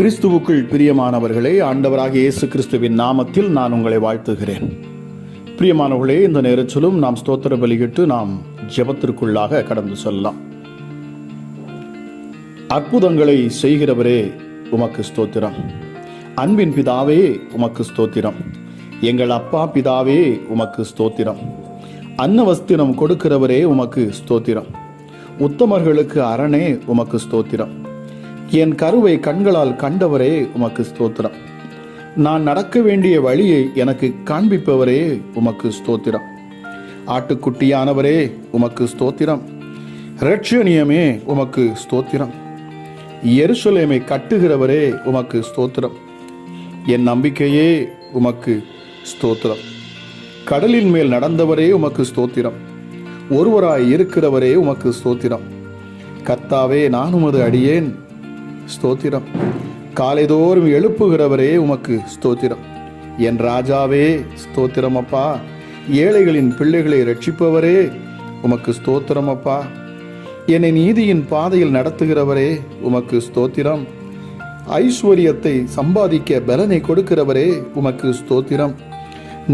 கிறிஸ்துவுக்குள் பிரியமானவர்களே ஆண்டவராக இயேசு கிறிஸ்துவின் நாமத்தில் நான் உங்களை வாழ்த்துகிறேன். பிரியமானவர்களே இந்த நேரத்திலும் நாம் ஸ்தோத்திர பலியிட்டு நாம் ஜெபத்திற்குள்ளாக கடந்து செல்லலாம். அற்புதங்களை செய்கிறவரே உமக்கு ஸ்தோத்திரம். அன்பின் பிதாவே உமக்கு ஸ்தோத்திரம். எங்கள் அப்பா பிதாவே உமக்கு ஸ்தோத்திரம். அன்னவஸ்திரம் கொடுக்கிறவரே உமக்கு ஸ்தோத்திரம். உத்தமர்களுக்கு அரணே உமக்கு ஸ்தோத்திரம். என் கருவை கண்களால் கண்டவரே உமக்கு ஸ்தோத்திரம். நான் நடக்க வேண்டிய வழியை எனக்கு காண்பிப்பவரே உமக்கு ஸ்தோத்திரம். ஆட்டுக்குட்டியானவரே உமக்கு ஸ்தோத்திரம். ரட்சணியமே உமக்கு ஸ்தோத்திரம். எருசலேமை கட்டுகிறவரே உமக்கு ஸ்தோத்திரம். என் நம்பிக்கையே உமக்கு ஸ்தோத்திரம். கடலின் மேல் நடந்தவரே உமக்கு ஸ்தோத்திரம். ஒருவராய் இருக்கிறவரே உமக்கு ஸ்தோத்திரம். கர்த்தாவே நான் உமது அடியேன். ஸ்தோத்திரம். காலைதோறும் எழுப்புகிறவரே உமக்கு ஸ்தோத்திரம். என் ராஜாவே ஸ்தோத்திரம் அப்பா. ஏழைகளின் பிள்ளைகளை ரட்சிப்பவரே உமக்கு ஸ்தோத்திரம் அப்பா. என்னை நீதியின் பாதையில் நடத்துகிறவரே உமக்கு ஸ்தோத்திரம். ஐஸ்வர்யத்தை சம்பாதிக்க பலனை கொடுக்கிறவரே உமக்கு ஸ்தோத்திரம்.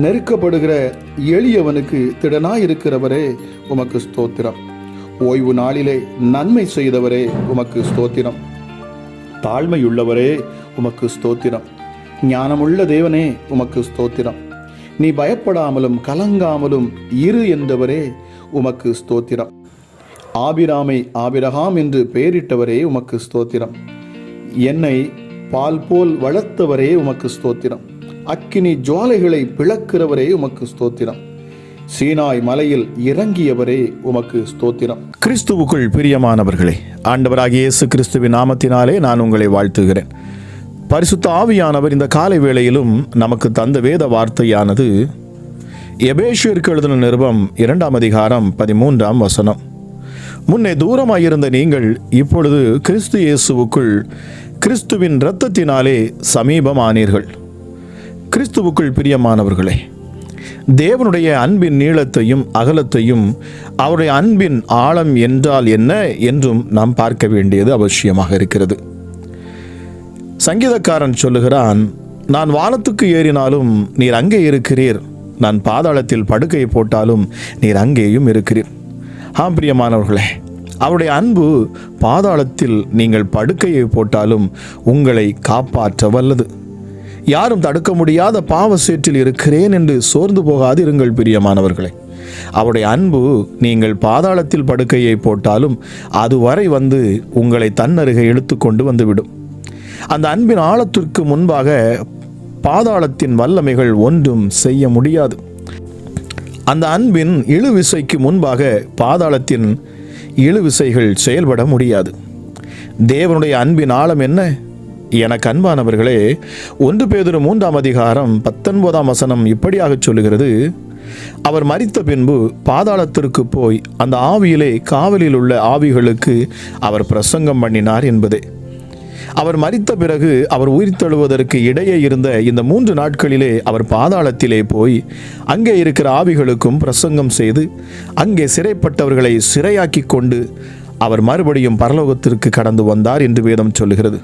நெருக்கப்படுகிற எளியவனுக்கு திடனாயிருக்கிறவரே உமக்கு ஸ்தோத்திரம். ஓய்வு நாளிலே நன்மை செய்தவரே உமக்கு ஸ்தோத்திரம். தாழ்மையுள்ளவரே உமக்கு ஸ்தோத்திரம். ஞானமுள்ள தேவனே உமக்கு ஸ்தோத்திரம். நீ பயப்படாமலும் கலங்காமலும் இரு என்றவரே உமக்கு ஸ்தோத்திரம். ஆபிராமை ஆபிரகாம் என்று பெயரிட்டவரே உமக்கு ஸ்தோத்திரம். என்னை பால் போல் வளர்த்தவரே உமக்கு ஸ்தோத்திரம். அக்கினி ஜுவாலைகளை பிளக்கிறவரே உமக்கு ஸ்தோத்திரம். சீனாய் மலையில் இறங்கியவரே உமக்கு ஸ்தோத்திரம். கிறிஸ்துவுக்குள் பிரியமானவர்களே ஆண்டவராகிய இயேசு கிறிஸ்துவின் நாமத்தினாலே நான் உங்களை வாழ்த்துகிறேன். பரிசுத்த ஆவியானவர் இந்த காலை வேளையிலும் நமக்கு தந்த வேத வார்த்தையானது எபேஷியருக்கு எழுதின நிருபம் இரண்டாம் அதிகாரம் பதிமூன்றாம் வசனம். முன்னே தூரமாயிருந்த நீங்கள் இப்பொழுது கிறிஸ்து இயேசுவுக்குள் கிறிஸ்துவின் இரத்தத்தினாலே சமீபமானீர்கள். கிறிஸ்துவுக்குள் பிரியமானவர்களே தேவனுடைய அன்பின் நீளத்தையும் அகலத்தையும் அவருடைய அன்பின் ஆழம் என்றால் என்ன என்றும் நாம் பார்க்க வேண்டியது அவசியமாக இருக்கிறது. சங்கீதக்காரன் சொல்லுகிறான் நான் வானத்துக்கு ஏறினாலும் நீர் அங்கே இருக்கிறீர். நான் பாதாளத்தில் படுக்கையை போட்டாலும் நீர் அங்கேயும் இருக்கிறீர். ஆம் பிரியமானவர்களே அவருடைய அன்பு பாதாளத்தில் நீங்கள் படுக்கையை போட்டாலும் உங்களை காப்பாற்ற வல்லது யாரும் தடுக்க முடியாத பாவ சேற்றில் இருக்கிறேன் என்று சோர்ந்து போகாது இருங்கள் பிரியமானவர்களே. அவருடைய அன்பு நீங்கள் பாதாளத்தில் படுக்கையை போட்டாலும் அதுவரை வந்து உங்களை தன்னருகே இழுத்துக்கொண்டு வந்துவிடும். அந்த அன்பின் ஆழத்திற்கு முன்பாக பாதாளத்தின் வல்லமைகள் ஒன்றும் செய்ய முடியாது. அந்த அன்பின் இழுவிசைக்கு முன்பாக பாதாளத்தின் இழுவிசைகள் செயல்பட முடியாது. தேவனுடைய அன்பின் ஆழம் என்ன? எனக்கு அன்பானவர்களே ஒன்று பேதொரு மூன்றாம் அதிகாரம் பத்தொன்பதாம் வசனம் இப்படியாக சொல்லுகிறது. அவர் மறித்த பின்பு பாதாளத்திற்கு போய் அந்த ஆவியிலே காவலில் உள்ள ஆவிகளுக்கு அவர் பிரசங்கம் பண்ணினார் என்பதே. அவர் மறித்த பிறகு அவர் உயிர் தழுவதற்கு இடையே இருந்த இந்த மூன்று நாட்களிலே அவர் பாதாளத்திலே போய் அங்கே இருக்கிற ஆவிகளுக்கும் பிரசங்கம் செய்து அங்கே சிறைப்பட்டவர்களை சிறையாக்கி கொண்டு அவர் மறுபடியும் பரலோகத்திற்கு கடந்து வந்தார் என்று வேதம் சொல்லுகிறது.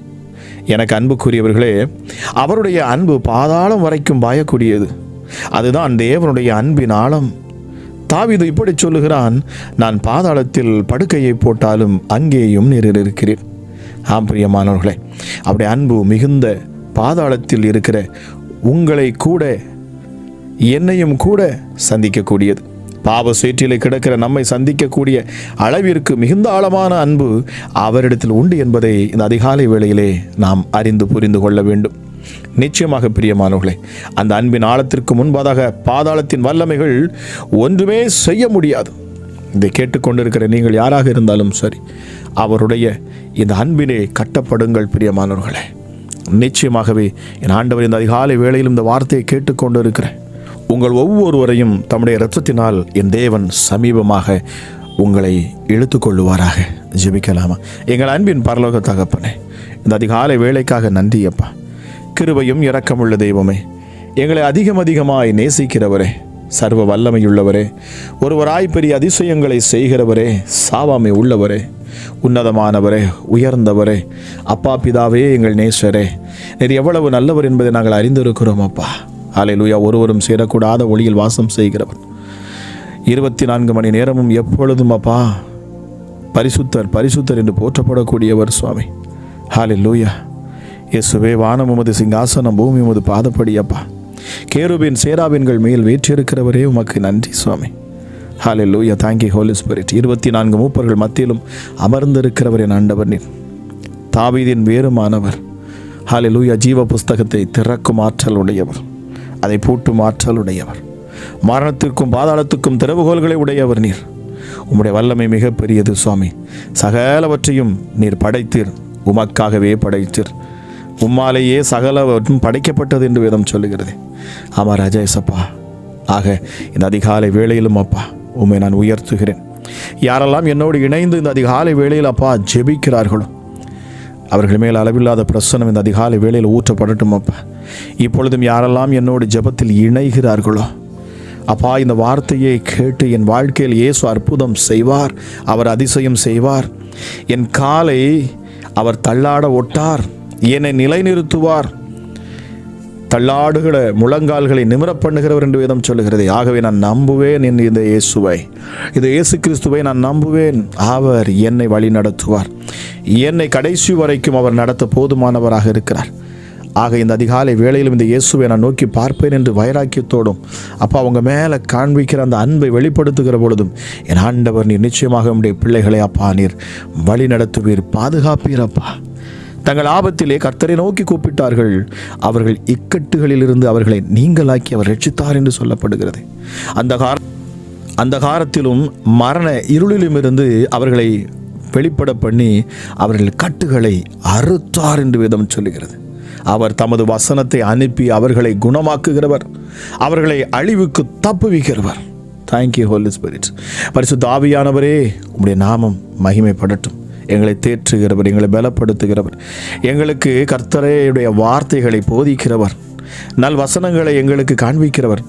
எனக்கு அன்புக்குரியவர்களே அவருடைய அன்பு பாதாளம் வரைக்கும் பாயக்கூடியது. அதுதான் தேவனுடைய அன்பின் ஆழம். தாவிது இப்படி சொல்லுகிறான் நான் பாதாளத்தில் படுக்கையை போட்டாலும் அங்கேயும் நீர் இருக்கிறேன் ஆம் பிரியமானவர்களே அப்படி அன்பு மிகுந்த பாதாளத்தில் இருக்கிற உங்களை கூட என்னையும் கூட சந்திக்கக்கூடியது. பாவ சேற்றிலே கிடக்கிற நம்மை சந்திக்கக்கூடிய அளவிற்கு மிகுந்த ஆழமான அன்பு அவரிடத்தில் உண்டு என்பதை இந்த அதிகாலை வேளையிலே நாம் அறிந்து புரிந்து கொள்ள வேண்டும். நிச்சயமாக பிரியமானவர்களே அந்த அன்பின் ஆழத்திற்கு முன்பதாக பாதாளத்தின் வல்லமைகள் ஒன்றுமே செய்ய முடியாது. இதை கேட்டுக்கொண்டிருக்கிற நீங்கள் யாராக இருந்தாலும் சரி அவருடைய இந்த அன்பிலே கட்டப்படுங்கள் பிரியமானவர்களே. நிச்சயமாகவே என் ஆண்டவர் இந்த அதிகாலை வேளையில் இந்த வார்த்தையை கேட்டுக்கொண்டு இருக்கிறேன் உங்கள் ஒவ்வொருவரையும் தம்முடைய இரத்தத்தினால் என் தேவன் சமீபமாக உங்களை இழுத்துக்கொள்ளுவாராக. ஜெபிக்கலாமா? எங்கள் அன்பின் பரலோக தகப்பனே இந்த அதிகாலை வேலைக்காக நன்றி அப்பா. கிருபையும் இரக்கமுள்ள தெய்வமே எங்களை அதிகம் அதிகமாய் நேசிக்கிறவரே சர்வ வல்லமையுள்ளவரே ஒருவராய் பெரிய அதிசயங்களை செய்கிறவரே சாவாமை உள்ளவரே உன்னதமானவரே உயர்ந்தவரே அப்பா பிதாவே எங்கள் நேசரே. நீர் எவ்வளவு நல்லவர் என்பதை நாங்கள் அறிந்திருக்கிறோம் அப்பா. ஹalleluya ஒருவரும் சேரக்கூடாத ஒளியில் வாசம் செய்கிறவர். இருபத்தி நான்கு மணி நேரமும் எப்பொழுதும் அப்பா பரிசுத்தர் பரிசுத்தர் என்று போற்றப்படக்கூடியவர் சுவாமி. ஹalleluya. இயேசுவே வானம் உமது சிங்காசனம் பூமி உமது பாதப்படி அப்பா. கேருபின் சேராபின்கள் மேல் வேற்றியிருக்கிறவரே உமக்கு நன்றி சுவாமி. ஹாலி லூயா தேங்க் யூ ஹோலி ஸ்பிரிட் இருபத்தி நான்கு மூப்பர்கள் மத்தியிலும் அமர்ந்திருக்கிறவர் என் ஆண்டவர் நீர். தாவீதின் வேறுமானவர். லூயா ஜீவ புஸ்தகத்தை திறக்கும் ஆற்றல் உடையவர். அதை பூட்டும் ஆற்றல் உடையவர். மரணத்திற்கும் பாதாளத்துக்கும் திறவுகோள்களை உடையவர் நீர். உம்முடைய வல்லமை மிகப்பெரியது சுவாமி. சகலவற்றையும் நீர் படைத்தீர். உமக்காகவே படைத்தீர். உம்மாலேயே சகலவற்றும் படைக்கப்பட்டது என்று வேதம் சொல்லுகிறது. ஆமா ராஜேசப்பா. ஆக இந்த அதிகாலை வேளையிலும் அப்பா உம்மை நான் உயர்த்துகிறேன். யாரெல்லாம் என்னோடு இணைந்து இந்த அதிகாலை வேளையில் அப்பா ஜெபிக்கிறார்களோ அவர்கள் மேல் அளவில்லாத பிரசனம் இந்த அதிகாலை வேளையில் ஊற்றப்படட்டும் அப்பா. இப்பொழுதும் யாரெல்லாம் என்னோடு ஜெபத்தில் இணைகிறார்களோ அப்பா இந்த வார்த்தையை கேட்டு என் வாழ்க்கையில் இயேசு அற்புதம் செய்வார் அவர் அதிசயம் செய்வார். என் காலை அவர் தள்ளாட ஒட்டார் என்னை நிலைநிறுத்துவார். தள்ளாடுகிற முழங்கால்களை நிமிர பண்ணுகிறவர் என்று வேதம் சொல்லுகிறது. ஆகவே நான் நம்புவேன் என் இந்த இயேசுவை. இந்த இயேசு கிறிஸ்துவை நான் நம்புவேன். அவர் என்னை வழி நடத்துவார் என்னை கடைசி வரைக்கும் அவர் நடத்த போதுமானவராக இருக்கிறார். ஆக இந்த அதிகாலை வேளையிலும் இந்த இயேசுவை நான் நோக்கி பார்ப்பேன் என்று வைராக்கியத்தோடும் அப்போ அவங்க மேலே காண்பிக்கிற அந்த அன்பை வெளிப்படுத்துகிற பொழுதும் என் ஆண்டவர் நீர் நிச்சயமாக உடைய பிள்ளைகளை அப்பா நீர் வழி நடத்துவீர் பாதுகாப்பீர் அப்பா. தங்கள் ஆபத்திலே கர்த்தரை நோக்கி கூப்பிட்டார்கள். அவர்கள் இக்கட்டுகளிலிருந்து அவர்களை நீங்களாக்கி அவர் ரட்சித்தார் என்று சொல்லப்படுகிறது. அந்த கார அந்த காலத்திலும் மரண இருளிலும் இருந்து அவர்களை வெளிப்பட பண்ணி அவர்கள் கட்டுகளை அறுத்தார் என்று வேதம் சொல்லுகிறது. அவர் தமது வசனத்தை அனுப்பி அவர்களை குணமாக்குகிறவர் அவர்களை அழிவுக்கு தப்புவிக்கிறவர். தேங்க்யூ ஹோலி ஸ்பிரிட் பரிசுத்த ஆவியானவரே உங்களுடைய நாமம் மகிமைப்படட்டும். எங்களை தேற்றுகிறவர் எங்களை பலப்படுத்துகிறவர். எங்களுக்கு கர்த்தரையுடைய வார்த்தைகளை போதிக்கிறவர். நல் வசனங்களை எங்களுக்கு காண்பிக்கிறவர்.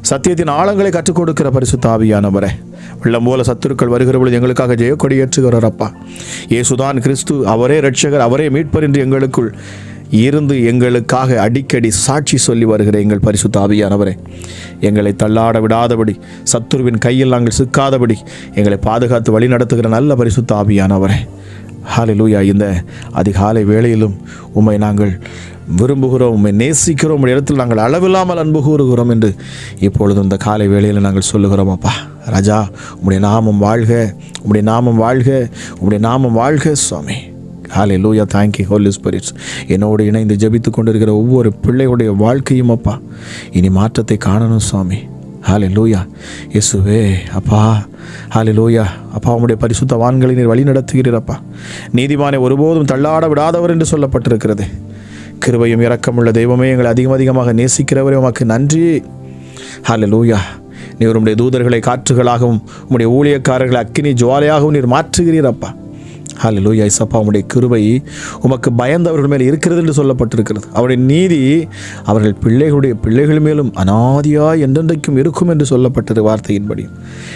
சத்தியத்தின் ஆழங்களை கற்றுக் கொடுக்கிற பரிசுத்த ஆவியானவரே. உள்ளம் போல சத்துருக்கள் வருகிற பொழுது எங்களுக்காக ஜெயக்கொடி ஏற்றுகிறார் அப்பா. இயேசுதான் கிறிஸ்து அவரே ரட்சகர் அவரே மீட்பர் என்று எங்களுக்குள் இருந்து எங்களுக்காக அடிக்கடி சாட்சி சொல்லி வருகிற எங்கள் பரிசுத்த ஆவியானவரே. எங்களை தள்ளாட விடாதபடி சத்துருவின் கையில் நாங்கள் சிக்காதபடி எங்களை பாதுகாத்து வழி நடத்துகிற நல்ல பரிசுத்த ஆவியானவரே. ஹாலிலூயா இந்த அதிகாலை வேளையிலும் உம்மை நாங்கள் விரும்புகிறோம் உம்மை நேசிக்கிறோம். இடத்தில் நாங்கள் அளவில்லாமல் அன்பு கூறுகிறோம் என்று இப்பொழுது இந்த காலை வேளையில் நாங்கள் சொல்லுகிறோம் அப்பா. ராஜா உம்முடைய நாமம் வாழ்க உம்முடைய நாமம் வாழ்க உம்முடைய நாமம் வாழ்க சுவாமி. ஹாலே லூயா தேங்க்யூ ஹோலி ஸ்பிரிட்ஸ் என்னோடு இணைந்து ஜபித்து கொண்டிருக்கிற ஒவ்வொரு பிள்ளையுடைய வாழ்க்கையும் அப்பா இனி மாற்றத்தை காணணும் சுவாமி. ஹாலே லூயா இயேசுவே அப்பா. ஹாலே லூயா அப்பா உம்முடைய பரிசுத்த வான்களை நீர் வழி நடத்துகிறீரப்பா நீதிமானை ஒருபோதும் தள்ளாட விடாதவர் என்று சொல்லப்பட்டிருக்கிறது. கிருபையும் இரக்கமுள்ள தெய்வமே எங்களை அதிகம் அதிகமாக நேசிக்கிறவரே உமக்கு நன்றி. ஹாலே லூயா நீர் உம்முடைய தூதர்களை காற்றுகளாகவும் உம்முடைய ஊழியக்காரர்களை அக்கினி ஜுவாலையாகவும் நீர் மாற்றுகிறீரப்பா ஹலோ ஐசப்பா உம்முடைய கிருபை உமக்கு பயந்தவர்கள் மேல் இருக்கிறது என்று சொல்லப்பட்டிருக்கிறது. அவருடைய நீதி அவர்கள் பிள்ளைகளுடைய பிள்ளைகள் மேலும் அனாதியாய் என்றென்றைக்கும் இருக்கும் என்று சொல்லப்பட்டது வார்த்தையின்படி.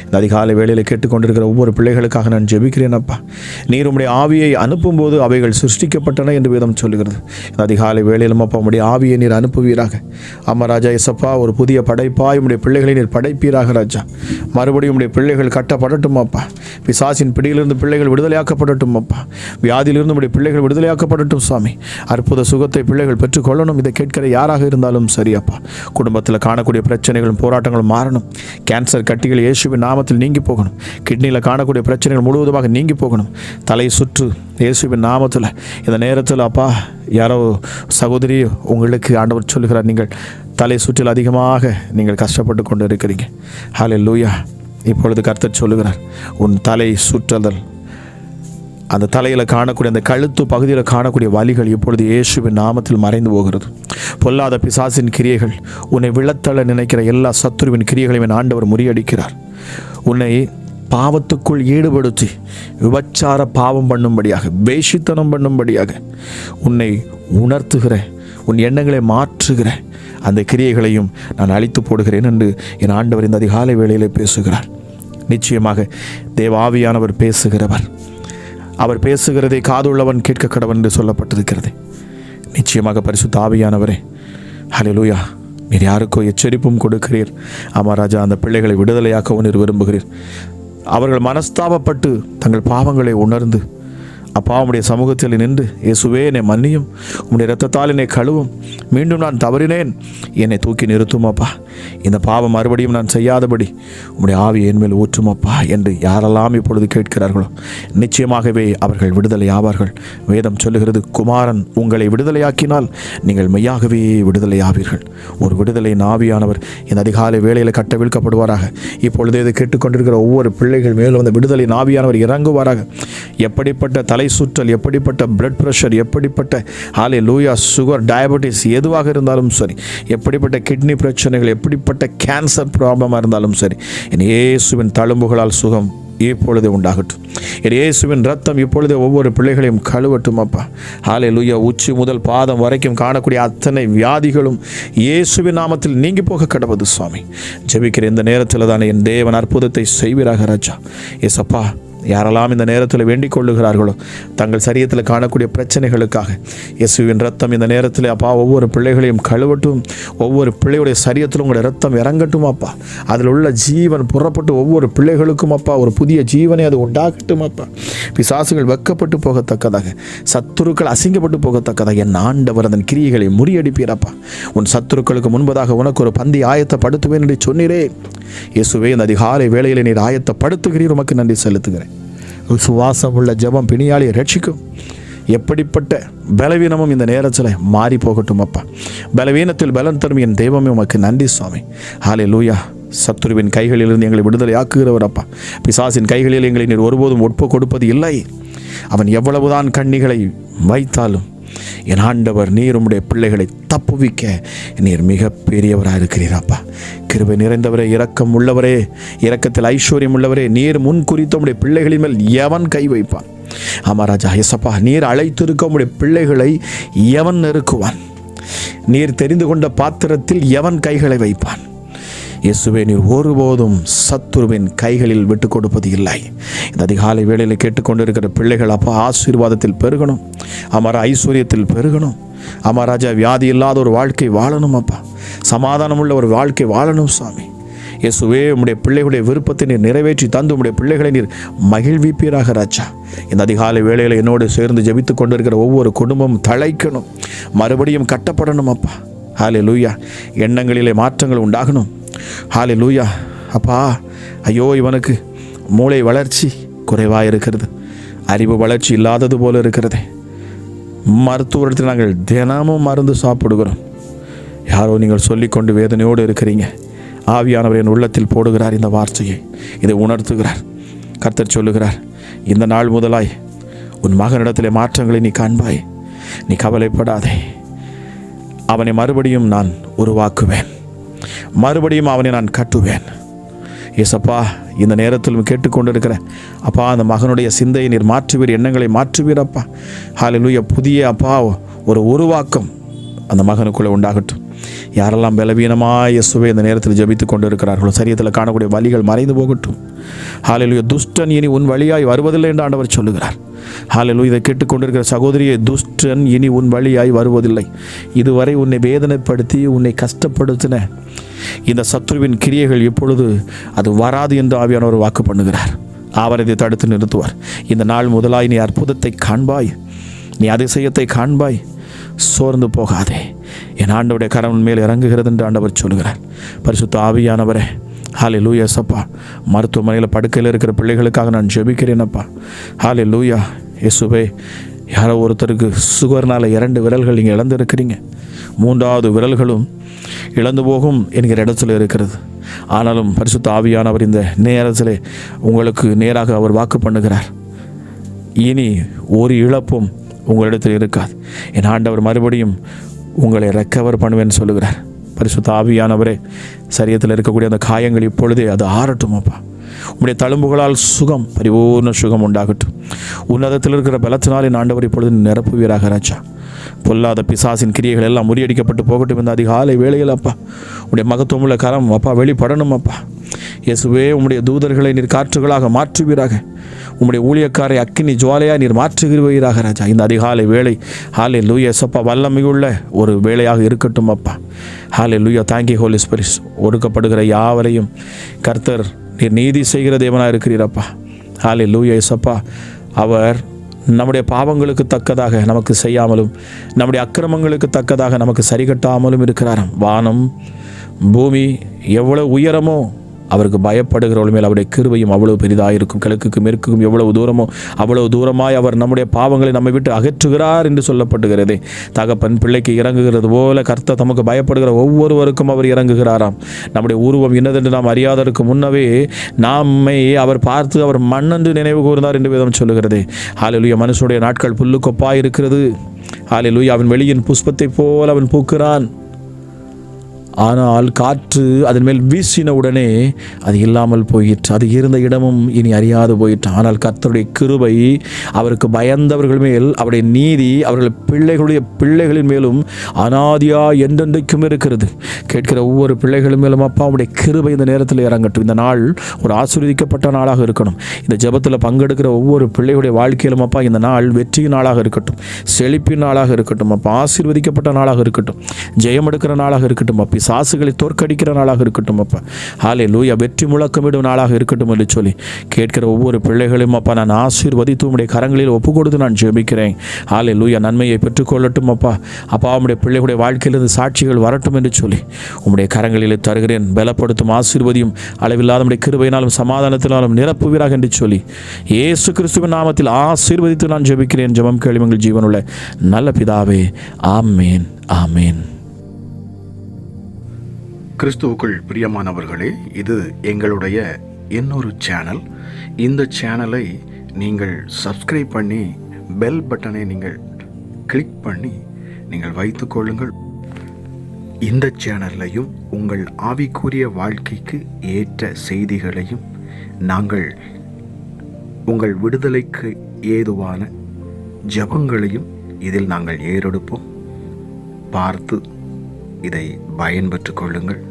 இந்த அதிகாலை வேளையில் கேட்டுக்கொண்டிருக்கிற ஒவ்வொரு பிள்ளைகளுக்காக நான் ஜெபிக்கிறேன் அப்பா. நீர் உடைய ஆவியை அனுப்பும்போது அவைகள் சிருஷ்டிக்கப்பட்டன என்று வேதம் சொல்லுகிறது. இந்த அதிகாலை வேளையிலும் அப்பா உடைய ஆவியை நீர் அனுப்புவீராக. ஆமா ராஜா இசப்பா ஒரு புதிய படைப்பாய் உடைய பிள்ளைகளை நீர் படைப்பீராக ராஜா. மறுபடியும் உடைய பிள்ளைகள் கட்டப்படட்டும் அப்பா. பிசாசின் பிடியிலிருந்து பிள்ளைகள் விடுதலையாக்கப்படட்டும் அப்பா வியாதியிலிருந்து நம்முடைய பிள்ளைகள் விடுதலையாக்கப்படட்டும் சுவாமி. அற்புத சுகத்தை பிள்ளைகள் பெற்றுக்கொள்ளணும். இதை கேட்கிற யாராக இருந்தாலும் சரி அப்பா. குடும்பத்தில் காணக்கூடிய பிரச்சனைகளும் போராட்டங்களும் மாறணும். கேன்சர் கட்டிகள் இயேசுவின் நாமத்தில் நீங்கி போகணும். கிட்னியில் காணக்கூடிய பிரச்சனைகள் முழுவதுமாக நீங்கி போகணும். தலை சுற்று இயேசுவின் நாமத்தில். இந்த நேரத்தில் அப்பா யாரோ சகோதரி உங்களுக்கு ஆண்டவர் சொல்லுகிறார் நீங்கள் தலை சுற்றில் அதிகமாக நீங்கள் கஷ்டப்பட்டு கொண்டு இருக்கிறீங்க ஹாலே லூயா இப்பொழுது கர்த்தர் சொல்லுகிறார் உன் தலை சுற்றுதல் அந்த தலையில் காணக்கூடிய அந்த கழுத்து பகுதியில் காணக்கூடிய வலிகள் இப்பொழுது இயேசுவின் நாமத்தில் மறைந்து போகிறது. பொல்லாத பிசாசின் கிரியைகள் உன்னை விழத்தள்ள நினைக்கிற எல்லா சத்துருவின் கிரியைகளையும் என் ஆண்டவர் முறியடிக்கிறார். உன்னை பாவத்துக்குள் ஈடுபடுத்தி விபச்சார பாவம் பண்ணும்படியாக பேஷித்தனம் பண்ணும்படியாக உன்னை உணர்த்துகிற உன் எண்ணங்களை மாற்றுகிற அந்த கிரியைகளையும் நான் அழித்து போடுகிறேன் என்று என் ஆண்டவர் இந்த அதிகாலை வேளையிலே பேசுகிறார். நிச்சயமாக தேவாவியானவர் பேசுகிறவர். அவர் பேசுகிறதை காதுள்ளவன் கேட்க கடவன் என்று சொல்லப்பட்டிருக்கிறது. நிச்சயமாக பரிசு தாவியானவரே ஹலிலூயா நீர் யாருக்கோ எச்சரிப்பும் கொடுக்கிறீர். அமராஜா ராஜா அந்த பிள்ளைகளை விடுதலையாக்கவும் நீர் விரும்புகிறீர். அவர்கள் மனஸ்தாபப்பட்டு தங்கள் பாவங்களை உணர்ந்து அப்பா உம்முடைய சமூகத்தில் நின்று இயேசுவே என்னை மன்னியும். உம்முடைய ரத்தத்தால் என்னை கழுவும். மீண்டும் நான் தவறினேன். என்னை தூக்கி நிறுத்தும் அப்பா. இந்த பாவம் மறுபடியும் நான் செய்யாதபடி உம்முடைய ஆவி என் மேல் ஊற்றும் அப்பா என்று யாரெல்லாம் இப்பொழுது கேட்கிறார்களோ நிச்சயமாகவே அவர்கள் விடுதலை ஆவார்கள். வேதம் சொல்லுகிறது குமாரன் உங்களை விடுதலையாக்கினால் நீங்கள் மெய்யாகவே விடுதலை ஆவீர்கள். ஒரு விடுதலை ஆவியானவர் இந்த அதிகாலை வேலையில் கட்டவிழ்க்கப்படுவாராக இப்பொழுது இதை கேட்டுக்கொண்டிருக்கிற ஒவ்வொரு பிள்ளைகள் மேலும் அந்த விடுதலை ஆவியானவர் இறங்குவாராக. எப்படிப்பட்ட தலை சுற்றல் எப்படிப்பட்ட பிளட் ப்ரெஷர் எப்படிப்பட்ட ஆலை லூயா சுகர் டயபெட்டிஸ் எதுவாக இருந்தாலும் சரி எப்படிப்பட்ட கிட்னி பிரச்சனைகள் எப்படிப்பட்ட கேன்சர் ப்ராப்ளமாக இருந்தாலும் சரி என் இயேசுவின் தழும்புகளால் சுகம் இப்பொழுதே உண்டாகட்டும். என் இயேசுவின் ரத்தம் இப்பொழுதே ஒவ்வொரு பிள்ளைகளையும் கழுவட்டும் அப்பா. ஹாலே லூயா உச்சி முதல் பாதம் வரைக்கும் காணக்கூடிய அத்தனை வியாதிகளும் இயேசுவின் நாமத்தில் நீங்கி போக கடவுது சுவாமி. ஜெபிக்கிற இந்த நேரத்தில் தானே என் தேவன் அற்புதத்தை செய்வீராக ராஜா. ஏசப்பா யாரெல்லாம் இந்த நேரத்தில் வேண்டிக் கொள்ளுகிறார்களோ தங்கள் சரீரத்தில் காணக்கூடிய பிரச்சனைகளுக்காக இயேசுவின் ரத்தம் இந்த நேரத்தில் அப்பா ஒவ்வொரு பிள்ளைகளையும் கழுவட்டும் ஒவ்வொரு பிள்ளையுடைய சரீரத்திலும் உங்களுடைய ரத்தம் இறங்கட்டும் அப்பா. அதில் உள்ள ஜீவன் புறப்பட்டு ஒவ்வொரு பிள்ளைகளுக்கும் அப்பா ஒரு புதிய ஜீவனை அது உண்டாகட்டும் அப்பா. பிசாசுகள் வெக்கப்பட்டு போகத்தக்கதாக சத்துருக்கள் அசிங்கப்பட்டு போகத்தக்கதாக என் ஆண்டவர் அதன் கிரியைகளை முறியடிப்பீரப்பா உன் சத்துருக்களுக்கு முன்பதாக உனக்கு ஒரு பந்தி ஆயத்தை படுத்துவேன் என்று சொன்னீரே. இயேசுவே இந்த அதிகாலை வேளையில் நீர் ஆயத்தப்படுத்துகிறீர். உமக்கு நன்றி செலுத்துகிறேன். சுவாசம் உள்ள ஜெபம் பிணியாளியை ரட்சிக்கும் எப்படிப்பட்ட பலவீனமும் இந்த நேரத்தில் மாறி போகட்டும் அப்பா. பலவீனத்தில் பலன் தரும் என் தெய்வமே உமக்கு நன்றி சுவாமி. ஹாலே லூயா சத்துருவின் கைகளிலிருந்து எங்களை விடுதலை ஆக்குகிறவர் அப்பா. பிசாசின் கைகளில் எங்களை நீர் ஒருபோதும் ஒப்பு கொடுப்பது இல்லை. அவன் எவ்வளவுதான் கண்ணிகளை வைத்தாலும் என் ஆண்டவர் நீர் உம்முடைய பிள்ளைகளை தப்புவிக்க நீர் மிக பெரியவராக இருக்கிறீராப்பா கிருபை நிறைந்தவரே இரக்கம் உள்ளவரே இரக்கத்தில் ஐஸ்வர்யம் உள்ளவரே நீர் முன் குறித்த உம்முடைய பிள்ளைகளின் மேல் எவன் கை வைப்பான்? ஆமா ராஜா எசப்பா நீர் அழைத்திருக்க உம்முடைய பிள்ளைகளை எவன் நெருக்குவான்? நீர் தெரிந்து கொண்ட பாத்திரத்தில் எவன் கைகளை வைப்பான்? இயேசுவே நீர் ஒருபோதும் சத்துருவின் கைகளில் விட்டு கொடுப்பது இல்லை இந்த அதிகாலை வேளையில் கேட்டுக்கொண்டிருக்கிற பிள்ளைகள் அப்பா ஆசீர்வாதத்தில் பெருகணும். அமர ஐஸ்வர்யத்தில் பெருகணும். அமராஜா வியாதி இல்லாத ஒரு வாழ்க்கை வாழணும் அப்பா. சமாதானம் உள்ள ஒரு வாழ்க்கை வாழணும் சாமி. இயேசுவே உம்முடைய பிள்ளைகளுடைய விருப்பத்தை நீர் நிறைவேற்றி தந்து உம்முடைய பிள்ளைகளை நீர் மகிழ்விப்பீராக ராஜா. இந்த அதிகாலை வேளையில் என்னோடு சேர்ந்து ஜெபித்து கொண்டிருக்கிற ஒவ்வொரு குடும்பமும் தழைக்கணும். மறுபடியும் கட்டப்படணும் அப்பா. ஹாலே லூயா எண்ணங்களிலே மாற்றங்கள் உண்டாகணும். ஹாலே லூயா அப்பா ஐயோ இவனுக்கு மூளை வளர்ச்சி குறைவாக இருக்கிறது அறிவு வளர்ச்சி இல்லாதது போல இருக்கிறதே. மருத்துவத்தில் நாங்கள் தினமும் மருந்து சாப்பிடுகிறோம். யாரோ நீங்கள் சொல்லிக்கொண்டு வேதனையோடு இருக்கிறீங்க. ஆவியானவர் என் உள்ளத்தில் போடுகிறார் இந்த வார்த்தையை. இதை உணர்த்துகிறார். கர்த்தர் சொல்லுகிறார் இந்த நாள் முதலாய் உன் மகனிடத்திலே மாற்றங்களை நீ காண்பாய். நீ கவலைப்படாதே. அவனை மறுபடியும் நான் உருவாக்குவேன். மறுபடியும் அவனை நான் கட்டுவேன். ஏசப்பா இந்த நேரத்திலும் கேட்டுக்கொண்டிருக்கிற அப்பா அந்த மகனுடைய சிந்தையை நீர் மாற்றுவீர் எண்ணங்களை மாற்றுவீர் அப்பா. ஹalleluya புதிய அப்பா ஒரு உருவாக்கம் அந்த மகனுக்குள்ளே உண்டாகட்டும். யாரெல்லாம் பலவீனமாக இயேசுவை இந்த நேரத்தில் ஜபித்து கொண்டு இருக்கிறார்களோ சரியத்தில் காணக்கூடிய வழிகள் மறைந்து போகட்டும். ஹாலிலுய துஷ்டன் இனி உன் வழியாய் வருவதில்லை என்று ஆண்டவர் சொல்லுகிறார். ஹalleluya. இதை கேட்டுக்கொண்டிருக்கிற சகோதரியை துஷ்டன் இனி உன் வழியாய் வருவதில்லை. இதுவரை உன்னை வேதனைப்படுத்தி உன்னை கஷ்டப்படுத்தின இந்த சத்ருவின் கிரியைகள் இப்பொழுது அது வராது என்று ஆவியானவர் வாக்கு பண்ணுகிறார். அவர் இதை தடுத்து நிறுத்துவார். இந்த நாள் முதலாய் நீ அற்புதத்தை காண்பாய். நீ அதிசயத்தை காண்பாய். சோர்ந்து போகாதே. என் ஆண்டவுடைய கரவன் மேல் இறங்குகிறது என்று ஆண்டவர் சொல்கிறார் பரிசுத்த ஆவியானவரே ஹாலே லூயாசப்பா மருத்துவமனையில் படுக்கையில் இருக்கிற பிள்ளைகளுக்காக நான் ஜெபிக்கிறேனப்பா ஹாலே லூயா இயேசுவே யாரோ ஒருத்தருக்கு சுகர்னால் இரண்டு விரல்கள் நீங்கள் இழந்திருக்கிறீங்க. மூன்றாவது விரல்களும் இழந்து போகும் என்கிற இடத்துல இருக்கிறது. ஆனாலும் பரிசுத்த ஆவியானவர் இந்த நேரத்தில் உங்களுக்கு நேராக அவர் வாக்கு பண்ணுகிறார். இனி ஒரு இழப்பும் உங்களிடத்தில் இருக்காது. என் ஆண்டவர் மறுபடியும் உங்களை ரெக்கவர் பண்ணுவேன்னு சொல்லுகிறார். பரிசுத்த ஆவியானவரே சரியத்தில் இருக்கக்கூடிய அந்த காயங்கள் இப்பொழுதே அது ஆறட்டும் அப்பா உம்முடைய தழும்புகளால் சுகம் பரிபூர்ண சுகம் உண்டாகட்டும். உன்னதத்தில் இருக்கிற பலத்தினாலே ஆண்டவர் இப்பொழுது நிரப்புவீராக ராஜா. பொல்லாத பிசாசின் கிரியைகள் எல்லாம் முறியடிக்கப்பட்டு போகட்டும் இந்த அதிகாலை வேலைகள் அப்பா உடைய மகத்துவமுள்ள கரம் அப்பா வெளிப்படணும் அப்பா இயேசுவே உம்முடைய தூதர்களை நீர் காற்றுகளாக மாற்றுவீராக. உம்முடைய ஊழியக்காரை அக்கினி ஜுவாலையாக நீர் மாற்றுகிறீராக ராஜா. இந்த அதிகாலை வேலை ஹாலே லூயா சப்பா வல்லமையுள்ள ஒரு வேலையாக இருக்கட்டும் அப்பா. ஹாலே லூயா தேங்க்யூ ஹோலி ஸ்பிரிஸ் ஒடுக்கப்படுகிற யாவரையும் கர்த்தர் நீர் நீதி செய்கிற தேவனாக இருக்கிறீரப்பா. ஹாலே லூயா சப்பா அவர் நம்முடைய பாவங்களுக்கு தக்கதாக நமக்கு செய்யாமலும் நம்முடைய அக்கிரமங்களுக்கு தக்கதாக நமக்கு சரிகட்டாமலும் இருக்கிறாராம். வானம் பூமி எவ்வளோ உயரமோ அவருக்கு பயப்படுகிறவள் மேல் அவருடைய கிருபையும் அவ்வளவு பெரிதாக இருக்கும் கிழக்குக்கும் மேற்குக்கும் எவ்வளவு தூரமோ அவ்வளவு தூரமாய் அவர் நம்முடைய பாவங்களை நம்மை விட்டு அகற்றுகிறார் என்று சொல்லப்படுகிறது தகப்பன் பிள்ளைக்கு இறங்குகிறது போல கர்த்த தமக்கு பயப்படுகிற ஒவ்வொருவருக்கும் அவர் இறங்குகிறாராம். நம்முடைய உருவம் என்னதென்று நாம் அறியாததற்கு முன்னவே நம்மை அவர் பார்த்து அவர் மண்ணென்று நினைவு கூர்ந்தார் என்று விதம் சொல்லுகிறது. ஹalleluya. மனுஷனுடைய நாட்கள் புல்லுக்கொப்பாய் இருக்கிறது ஹalleluya. அவன் வெளியின் புஷ்பத்தைப் போல் அவன் பூக்கிறான். ஆனால் காற்று அதன் மேல் வீசின உடனே அது இல்லாமல் போயிற்று. அது இருந்த இடமும் இனி அறியாது போயிற்று. ஆனால் கர்த்தருடைய கிருபை அவருக்கு பயந்தவர்கள் மேல் அவருடைய நீதி அவர்கள் பிள்ளைகளுடைய பிள்ளைகளின் மேலும் அனாதியா என்றென்றைக்கும் இருக்கிறது. கேட்கிற ஒவ்வொரு பிள்ளைகள் மேலும் அப்பா அவருடைய கிருபை இந்த நேரத்தில் இறங்கட்டும். இந்த நாள் ஒரு ஆசீர்வதிக்கப்பட்ட நாளாக இருக்கணும். இந்த ஜெபத்தில் பங்கெடுக்கிற ஒவ்வொரு பிள்ளைகளுடைய வாழ்க்கையிலும் அப்பா இந்த நாள் வெற்றியின் நாளாக இருக்கட்டும். செழிப்பின் நாளாக இருக்கட்டும். அப்பா ஆசீர்வதிக்கப்பட்ட நாளாக இருக்கட்டும். ஜெயம் எடுக்கிற நாளாக இருக்கட்டும். அப்பா சாசுகளை தோற்கடிக்கிற நாளாக இருக்கட்டும் அப்பா. ஹாலே லூயா வெற்றி முழக்கமிடும் நாளாக இருக்கட்டும் என்று சொல்லி கேட்கிற ஒவ்வொரு பிள்ளைகளையும் அப்பா நான் ஆசீர்வதித்து உடைய கரங்களில் ஒப்பு கொடுத்து நான் ஜெபிக்கிறேன். ஹாலே லூயா நன்மையை பெற்றுக்கொள்ளட்டும் அப்பா. அப்பா உடைய பிள்ளைகளுடைய வாழ்க்கையிலிருந்து சாட்சிகள் வரட்டும் என்று சொல்லி உம்முடைய கரங்களில் தருகிறேன். பலப்படுத்தும் ஆசீர்வதியும் அளவில்லாத உடைய கிருபையினாலும் சமாதானத்தினாலும் நிரப்புவீராக என்று சொல்லி இயேசு கிறிஸ்துவின் நாமத்தில் ஆசீர்வதித்து நான் ஜெபிக்கிறேன். ஜெபம் கேள்விங்கள் ஜீவனுள்ள நல்ல பிதாவே. ஆமேன். ஆமேன். கிறிஸ்துவுக்குள் பிரியமானவர்களே இது எங்களுடைய இன்னொரு சேனல் இந்த சேனலை நீங்கள் சப்ஸ்கிரைப் பண்ணி பெல் பட்டனை நீங்கள் கிளிக் பண்ணி நீங்கள் வைத்துக்கொள்ளுங்கள் இந்த சேனல்லையும் உங்கள் ஆவிக்குரிய வாழ்க்கைக்கு ஏற்ற செய்திகளையும் நாங்கள் உங்கள் விடுதலைக்கு ஏதுவான ஜெபங்களையும் இதில் நாங்கள் ஏறெடுப்போம். பார்த்து இதை பயன்பெற்றுக் கொள்ளுங்கள்.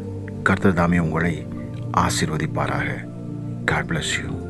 கர்த்தர் தாமே உங்களை ஆசீர்வதிப்பாராக. God bless you